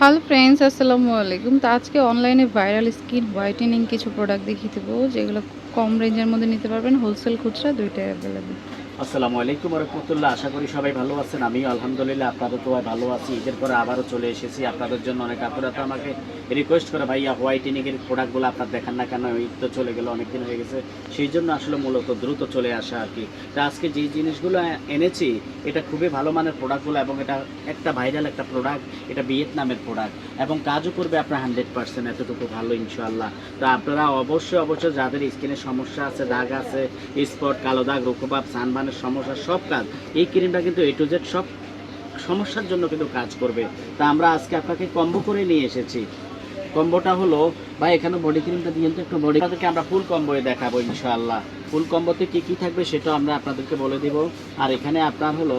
Hello friends আসসালামু আলাইকুম। তো আজকে অনলাইনে ভাইরাল স্কিন হোয়াইটেনিং কিছু প্রোডাক্ট দেখিয়ে দেবো, যেগুলো কম রেঞ্জের মধ্যে নিতে পারবেন। হোলসেল খুচরা দুইটাই অ্যাভেলেবেল আসসালামু আলাইকুম রহমতুল্লাহ। আশা করি সবাই ভালো আছেন। আমি আলহামদুলিল্লাহ আপনাদের তো ভালো আছি। ঈদের পরে আবারও চলে এসেছি। আপনাদের জন্য অনেক আপুরা তো আমাকে রিকোয়েস্ট করে, ভাইয়া হোয়াইটেনিংয়ের প্রোডাক্টগুলো আপনার দেখান না কেন? ঈদ তো চলে গেল, অনেকদিন হয়ে গেছে। সেই জন্য আসলে মূলত দ্রুত চলে আসা আর কি। তা আজকে যে জিনিসগুলো এনেছি, এটা খুবই ভালো মানের প্রোডাক্টগুলো এবং এটা একটা ভাইরাল একটা প্রোডাক্ট এটা ভিয়েতনামের প্রোডাক্ট এবং কাজও করবে আপনার হান্ড্রেড পার্সেন্ট এতটুকু ভালো ইনশাল্লাহ তো আপনারা অবশ্যই অবশ্যই যাদের স্কিনের সমস্যা আছে, দাগ আছে, স্পট, কালো দাগ রোগবাব সানবানের সমস্যা, সব কাজ। এই ক্রিমটা কিন্তু এ টু জেড সব সমস্যার জন্য কিন্তু কাজ করবে। তা আমরা আজকে আপনাকে কম্বো করে নিয়ে এসেছি। কম্বোটা হলো বা এখানে বডি ক্রিমটা দিয়ে একটু বডি আমরা ফুল কম্বোয়ে দেখাবো, ইনশাআল্লাহ। ফুল কম্বোতে কি কি থাকবে সেটা আমরা আপনাদেরকে বলে দিব। আর এখানে আপনার হলো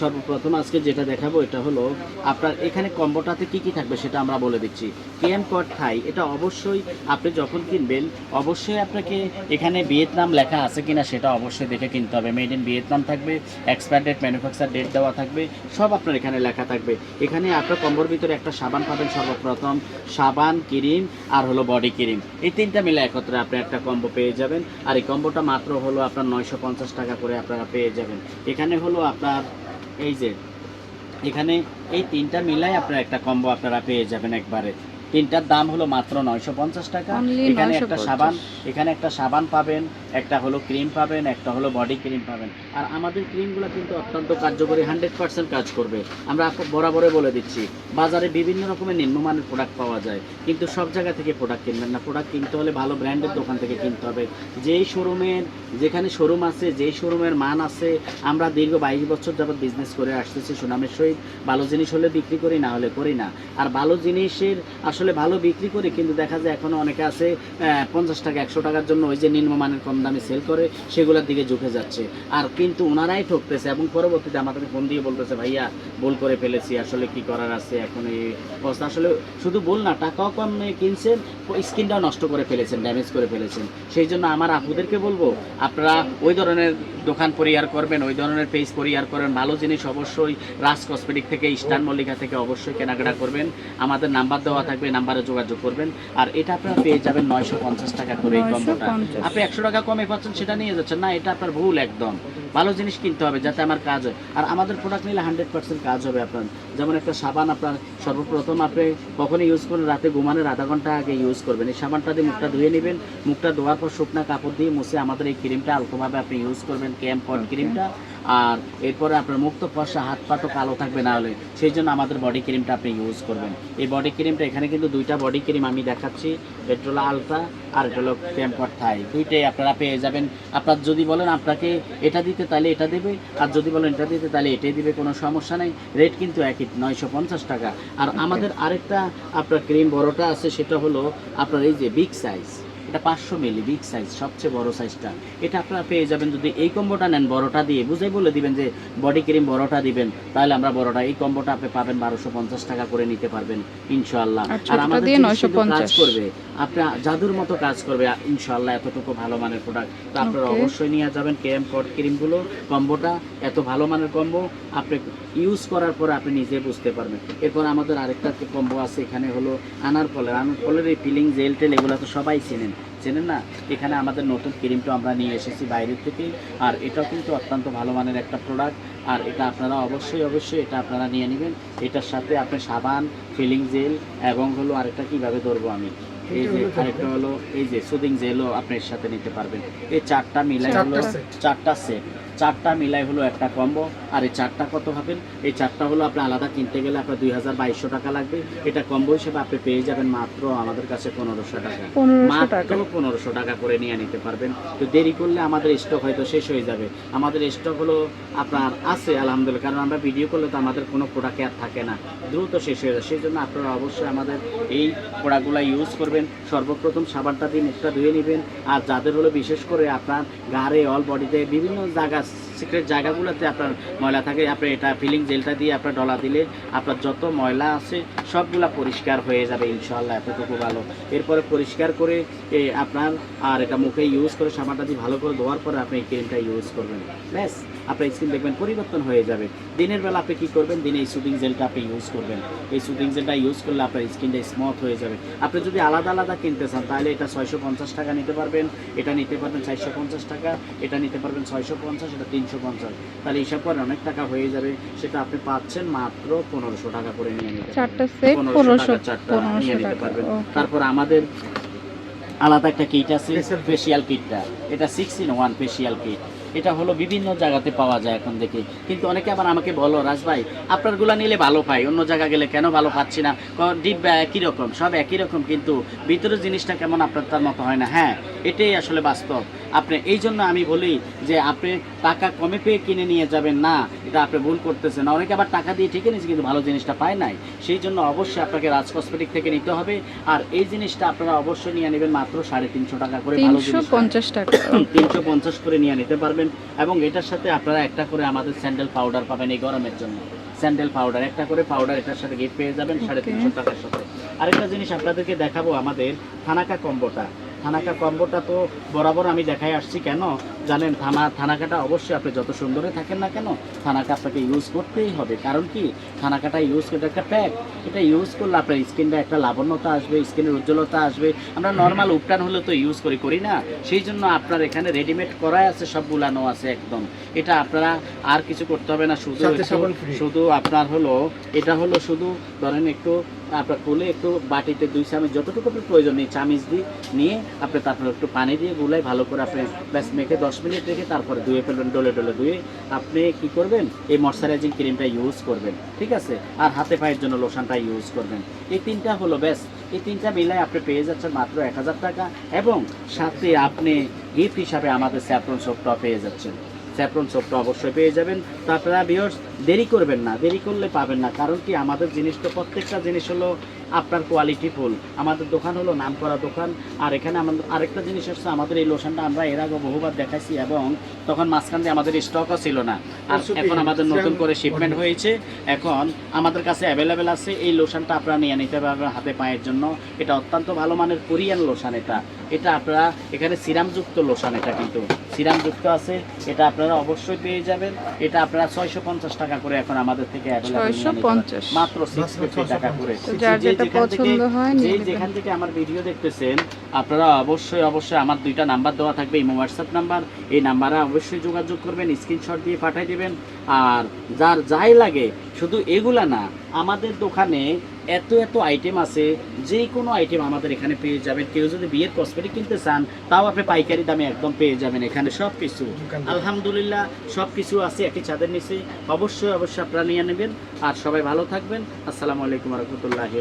সর্বপ্রথম আজকে যেটা দেখাবো এটা হলো, আপনার এখানে কম্বোটাতে কি কি থাকবে সেটা আমরা বলে দিচ্ছি। কেএম কট থাই, এটা অবশ্যই আপনি যখন কিনবেন, অবশ্যই আপনাকে এখানে ভিয়েতনাম লেখা আছে কিনা সেটা অবশ্যই দেখে কিনতে হবে। মেড ইন ভিয়েতনাম থাকবে, এক্সপায়ার ডেট, ম্যানুফ্যাকচার ডেট দেওয়া থাকবে, সব আপনার এখানে লেখা থাকবে। এখানে আপনার কম্বোর ভিতরে একটা সাবান পাবেন সর্বপ্রথম, সাবান, ক্রিম, আর হলো বডি ক্রিম। এই তিনটা মিলে একত্রে আপনি একটা কম্বো পেয়ে যাবেন। আর এই কম্বোটা মাত্র হলো আপনার নয়শো পঞ্চাশ টাকা করে আপনারা পেয়ে যাবেন। এখানে হলো আপনার এই যে এখানে এই তিনটা মিলাই আপনার একটা কম্বো আপনারা পেয়ে যাবেন একবারে। তিনটার দাম হলো মাত্র নয়শো পঞ্চাশ টাকা। এখানে একটা সাবান এখানে একটা সাবান পাবেন। একটা হলো ক্রিম পাবেন, একটা হলো বডি ক্রিম পাবেন। আর আমাদের ক্রিমগুলো কিন্তু অত্যন্ত কার্যকরী হান্ড্রেড পার্সেন্ট কাজ করবে। আমরা বরাবরই বলে দিচ্ছি, বাজারে বিভিন্ন রকমের নিম্নমানের প্রোডাক্ট পাওয়া যায়, কিন্তু সব জায়গা থেকে প্রোডাক্ট কিনবেন না। প্রোডাক্ট কিনতে হলে ভালো ব্র্যান্ডের দোকান থেকে কিনতে হবে। যেই শোরুমের যেখানে শোরুম আছে, যেই শোরুমের মান আছে, আমরা দীর্ঘ বাইশ বছর যাবত বিজনেস করে আসতেছি সুনামের সহিত। ভালো জিনিস হলে বিক্রি করি, না হলে করি না। আর ভালো জিনিসের আসলে ভালো বিক্রি করি, কিন্তু দেখা যায় এখনও অনেকে আছে পঞ্চাশ টাকা, একশো টাকার জন্য ওই যে নিম্নমানের কম দামে সেল করে সেগুলোর দিকে ঝুঁকে যাচ্ছে। আর কিন্তু ওনারাই ঠকতেছে এবং পরবর্তীতে আমাদের ফোন দিয়ে বলতেছে ভাইয়া ভুল করে ফেলেছি আসলে কি করার আছে? এখন এই অবস্থা। আসলে শুধু ভুল না টাকাও কম কিনছেন স্কিনটাও নষ্ট করে ফেলেছেন ড্যামেজ করে ফেলেছেন। সেই জন্য আমার আপুদেরকে বলব আপনারা ওই ধরনের দোকান পরিহার করবেন ওই ধরনের পেজ পরিহার করেন। ভালো জিনিস অবশ্যই রাজ কসমেটিক থেকে ইস্টার্ন মল্লিকা থেকে অবশ্যই কেনাকাটা করবেন। আমাদের নাম্বার দেওয়া থাকবে নাম্বারে যোগাযোগ করবেন। আর এটা আপনারা পেয়ে যাবেন নয়শো পঞ্চাশ টাকা করে এই কম্বোটা আপনি একশো টাকা কমে পাচ্ছেন, সেটা নিয়ে যাচ্ছেন। না, এটা আপনার ভুল একদম। ভালো জিনিস কিনতে হবে, যাতে আমার কাজ হয়। আর আমাদের প্রোডাক্ট নিলে হান্ড্রেড পার্সেন্ট কাজ হবে আপনার। যেমন একটা সাবান আপনার সর্বপ্রথম আপনি কখনই ইউজ করেন, রাতে ঘুমানোর আধা ঘণ্টা আগে ইউজ করবেন। এই সাবানটা দিয়ে মুখটা ধুয়ে নেবেন। মুখটা ধোয়ার পর শুকনা কাপড় দিয়ে মুছে আমাদের এই ক্রিমটা আলতোভাবে আপনি ইউজ করবেন ক্যাম্প ক্রিমটা আর এরপরে আপনার মুক্ত ফর্সা হাত পা তো কালো থাকবে না হলে সেই জন্য আমাদের বডি ক্রিমটা আপনি ইউজ করবেন। এই বডি ক্রিমটা এখানে কিন্তু দুইটা বডি ক্রিম আমি দেখাচ্ছি এটা হলো আর এটা হলো টেম্পার থাই দুইটাই আপনারা পেয়ে যাবেন। আপনার যদি বলেন আপনাকে এটা দিতে তাহলে এটা দেবে আর যদি বলেন এটা দিতে তাহলে এটাই দিবে কোনো সমস্যা নেই। রেট কিন্তু একই নয়শো পঞ্চাশ টাকা। আর আমাদের আরেকটা আপনার ক্রিম বড়টা আছে সেটা হলো আপনার এই যে বিগ সাইজ এটা পাঁচশো মিলি বিগ সাইজ সবচেয়ে বড় সাইজটা এটা আপনারা পেয়ে যাবেন যদি এই কম্বোটা নেন বড়টা দিয়ে। বুঝাই বলে দিবেন যে বডি ক্রিম বড়টা দিবেন তাহলে আমরা বড়টা এই কম্বোটা আপনি পাবেন বারোশো পঞ্চাশ টাকা করে নিতে পারবেন ইনশাল্লাহ আর আমাদের দিয়ে জিনিস কিন্তু 950 কাজ করবে। আপনার জাদুর মতো কাজ করবে ইনশাল্লাহ এতটুকু ভালো মানের প্রোডাক্ট তো আপনারা অবশ্যই নিয়ে যাবেন কেএম কট ক্রিমগুলো কম্বোটা এত ভালো মানের কম্বো আপনি ইউজ করার পর আপনি নিজে বুঝতে পারবেন। এরপর আমাদের আরেকটা কম্বো আছে এখানে হলো আনার ফলের। আনার ফলের এই ফিলিং জেল টেল এগুলো তো সবাই চেনেন। চেনেন না? এখানে আমাদের নতুন ক্রিমটা আমরা নিয়ে এসেছি বাইরের থেকে। আর এটাও কিন্তু অত্যন্ত ভালো মানের একটা প্রোডাক্ট আর এটা আপনারা অবশ্যই অবশ্যই এটা আপনারা নিয়ে নেবেন। এটার সাথে আপনি সাবান ফিলিং জেল এবং হলো আরেকটা কীভাবে ধরবো আমি? এই যে আরেকটা হলো এই যে সুদিং জেলও আপনি এর সাথে নিতে পারবেন। এই চারটা মিলাই হলো চারটা সেট চারটা মিলাই হলো একটা কম্বো আর এই চারটা কত হবেন এই চারটা হলো আপনি আলাদা কিনতে গেলে আপনার দুই হাজার বাইশশো টাকা লাগবে। এটা কম্বো হিসেবে আপনি পেয়ে যাবেন মাত্র আমাদের কাছে পনেরোশো টাকা। মাত্র পনেরোশো টাকা করে নিয়ে নিতে পারবেন। তো দেরি করলে আমাদের স্টক হয়তো শেষ হয়ে যাবে। আমাদের স্টক হলো আপনার আছে আলহামদুলিল্লাহ। কারণ আমরা ভিডিও করলে তো আমাদের কোনো প্রোডাক্ট আর থাকে না। দ্রুত শেষ হয়ে যায়। সেই জন্য আপনারা অবশ্যই আমাদের এই প্রোডাক্টগুলো ইউজ করবেন। সর্বপ্রথম সাবানটা দিয়ে মুখটা ধুয়ে নেবেন। আর যাদের হলো বিশেষ করে আপনার গাড়ে অল বডিতে বিভিন্ন জায়গা সিক্রেট জায়গাগুলোতে আপনার ময়লা থাকে, আপনি এটা ফিলিং জেলটা দিয়ে আপনার ডলা দিলে আপনার যত ময়লা আছে সবগুলা পরিষ্কার হয়ে যাবে ইনশাল্লাহ এতটুকু ভালো। এরপরে পরিষ্কার করে আপনার আর এটা মুখে ইউজ করে সাবানটা দিয়ে ভালো করে ধোয়ার পরে আপনি এই ক্রিমটা ইউজ করবেন। ব্যাস। আপনার স্কিন দেখবেন পরিবর্তন হয়ে যাবে। দিনের বেলা আপনি কি করবেন? দিনে এই সুদিং জেলটা আপনি ইউজ করবেন। এই সুদিং জেলটা ইউজ করলে আপনার স্কিনটা স্মুথ হয়ে যাবে। আপনি যদি আলাদা আলাদা কিনতে চান তাহলে এটা ছয়শো পঞ্চাশ টাকা নিতে পারবেন এটা নিতে পারবেন চারশো পঞ্চাশ টাকা এটা নিতে পারবেন ছয়শো পঞ্চাশ এটা তিনশো পঞ্চাশ। তাহলে হিসাব করে অনেক টাকা হয়ে যাবে সেটা আপনি পাচ্ছেন মাত্র পনেরোশো টাকা করে নিয়ে নিতে পারবেন। চারটা সেট পনেরোশো টাকা চারটা নিয়ে নিতে পারবেন। তারপর আমাদের আলাদা একটা কিট আছে ফেসিয়াল কিটটা এটা six in one facial kit এটা হলো বিভিন্ন জায়গাতে পাওয়া যায় এখন দেখি। কিন্তু অনেকে আবার আমাকে বলো রাজ ভাই আপনারগুলা নিলে ভালো পাই অন্য জায়গা গেলে কেন ভালো পাচ্ছি না? ডিব্বা একই রকম সব একই রকম কিন্তু ভিতরের জিনিসটা কেমন আপনার তার মতো হয় না। হ্যাঁ এটাই আসলে বাস্তব। আপনি এই জন্য আমি বলি যে আপনি টাকা কমে পেয়ে কিনে নিয়ে যাবেন না এটা আপনি ভুল করতেছেন। অনেকে আবার টাকা দিয়ে ঠিকই নিয়েছে কিন্তু ভালো জিনিসটা পায় নাই। সেই জন্য অবশ্যই আপনাকে রাজ কসমেটিক থেকে নিতে হবে। আর এই জিনিসটা আপনারা অবশ্যই নিয়ে নেবেন মাত্র সাড়ে তিনশো টাকা করে ভালো জিনিস পঞ্চাশ টাকা। তিনশো পঞ্চাশ করে নিয়ে নিতে পারবেন। এবং এটার সাথে আপনারা একটা করে আমাদের স্যান্ডেল পাউডার পাবেন এই গরমের জন্য। স্যান্ডেল পাউডার একটা করে পাউডার এটার সাথে গিফট পেয়ে যাবেন সাড়ে তিনশো টাকার সাথে। আরেকটা জিনিস আপনাদেরকে দেখাবো আমাদের থানাকা কম্বোটা। থানাকা কম্বোটা তো বরাবর আমি দেখাই আসছি কেন? জানেন থানা থানাকাটা অবশ্যই আপনি যত সুন্দরে থাকেন না কেন থানাকা আপনাকে ইউজ করতেই হবে। কারণ কি? থানাকাটা ইউজ করে একটা প্যাক এটা ইউজ করলে আপনার স্কিনটা একটা লাবণ্যতা আসবে স্কিনের উজ্জ্বলতা আসবে। আমরা নর্মাল উপটান হলে তো ইউজ করি করি না? সেই জন্য আপনার এখানে রেডিমেড করাই আছে সব গুলানো আছে একদম। এটা আপনারা আর কিছু করতে হবে না শুধু। শুধু আপনার হলো এটা হলো শুধু ধরেন একটু আপনার খুলে একটু বাটিতে দুই চামচ যতটুকু আপনার প্রয়োজন নেই, চামিচ দিয়ে নিয়ে আপনি তারপর একটু পানি দিয়ে গুলাই ভালো করে আপনি ব্যাস মেখে দশ মিনিট রেখে তারপরে ধুয়ে ফেলবেন ডলে ডলে ধুয়ে আপনি কি করবেন? এই ময়শ্চারাইজিং ক্রিমটা ইউজ করবেন, ঠিক আছে? আর হাতে পায়ের জন্য লোশনটা ইউজ করবেন। এই তিনটা হলো ব্যাস। এই তিনটা মিলাই আপনি পেয়ে যাচ্ছেন মাত্র এক হাজার টাকা এবং সাথে আপনি গিফট হিসাবে আমাদের স্যাপ্রন সোপটা পেয়ে যাচ্ছেন। স্যাপ্রন সোপটা অবশ্যই পেয়ে যাবেন। তো আপনারা বিয়র্স দেরি করবেন না, দেরি করলে পাবেন না। কারণ কি, আমাদের জিনিস তো প্রত্যেকটা জিনিস হলো আপনার কোয়ালিটি ফুল আমাদের দোকান হলো নাম করা দোকান আর এখানে আমাদের আরেকটা জিনিস হচ্ছে আমাদের এই লোশনটা আমরা এর আগে বহুবার দেখাইছি এবং তখন মাঝখান দিয়ে আমাদের স্টকও ছিল না। আর এখন আমাদের নতুন করে শিপমেন্ট হয়েছে। এখন আমাদের কাছে অ্যাভেলেবেল আছে এই লোশনটা আপনারা নিয়ে নিতে পারবেন হাতে পায়ের জন্য। এটা অত্যন্ত ভালো মানের কোরিয়ান লোশন এটা। এটা আপনারা এখানে সিরামযুক্ত লোশন এটা কিন্তু। সিরামযুক্ত আছে এটা আপনারা অবশ্যই পেয়ে যাবেন। এটা আপনারা ছয়শো পঞ্চাশ টাকা করে এখন আমাদের থেকে available নিয়ে নিতে পারবেন। 650 মাত্র সিক্স টাকা করে। পছন্দ হয় যে যেখান থেকে আমার ভিডিও দেখতেছেন আপনারা অবশ্যই অবশ্যই আমার দুইটা নাম্বার দেওয়া থাকবে ইমো হোয়াটসঅ্যাপ নাম্বার। এই নাম্বারে অবশ্যই যোগাযোগ করবেন স্ক্রিনশট দিয়ে পাঠিয়ে দেবেন। আর যার যাই লাগে শুধু এগুলা না আমাদের দোকানে এত এত আইটেম আছে যে কোনো আইটেম আমাদের এখানে পেয়ে যাবেন। কেউ যদি বিয়ের কসমেটিক কিনতে চান তাও আপনি পাইকারি দামে একদম পেয়ে যাবেন এখানে সব কিছু আলহামদুলিল্লাহ সব কিছু আছে একটি ছাদের নিচে। অবশ্যই অবশ্যই আপনারা নিয়ে নেবেন। আর সবাই ভালো থাকবেন। আসসালামু আলাইকুম রহমতুল্লাহি